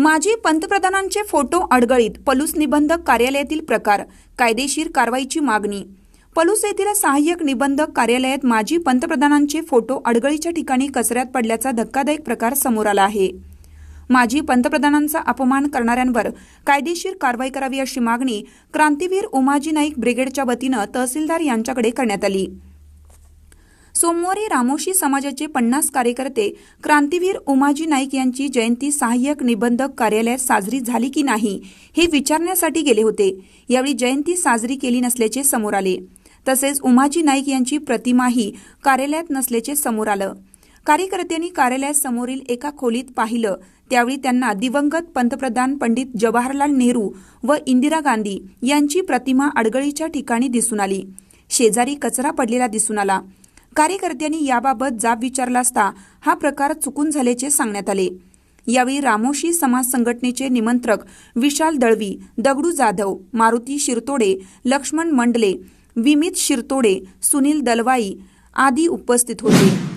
माजी पंतप्रधानांचे फोटो अडगळीत पलूस निबंधक कार्यालयातील प्रकार कायदेशीर कारवाईची मागणी. पलूस येथील सहाय्यक निबंधक कार्यालयात माजी पंतप्रधानांचे फोटो अडगळीच्या ठिकाणी कचऱ्यात पडल्याचा धक्कादायक प्रकार समोर आला आहे. माजी पंतप्रधानांचा अपमान करणाऱ्यांवर कायदेशीर कारवाई करावी अशी मागणी क्रांतीवीर उमाजी नाईक ब्रिगेडच्या वतीनं तहसीलदार यांच्याकडे करण्यात आली. सोमवारी रामोशी समाजाचे पन्नास कार्यकर्ते क्रांतीवीर उमाजी नाईक यांची जयंती सहाय्यक निबंधक कार्यालयात साजरी झाली की नाही हे विचारण्यासाठी गेले होते. यावेळी जयंती साजरी केली नसल्याचे समोर आले. तसेच उमाजी नाईक यांची प्रतिमाही कार्यालयात नसल्याचे समोर आलं. कार्यकर्त्यांनी कार्यालयात समोरील एका खोलीत पाहिलं. त्यावेळी त्यांना दिवंगत पंतप्रधान पंडित जवाहरलाल नेहरू व इंदिरा गांधी यांची प्रतिमा अडगळीच्या ठिकाणी दिसून आली. शेजारी कचरा पडलेला दिसून आला. कार्यकर्त्यांनी याबाबत जाब विचारला असता हा प्रकार चुकून झाल्याचे सांगण्यात आले. यावेळी रामोशी समाज संघटनेचे निमंत्रक विशाल दळवी दगडू जाधव मारुती शिरतोडे लक्ष्मण मंडले विमित शिरतोडे सुनील दलवाई आदी उपस्थित होते.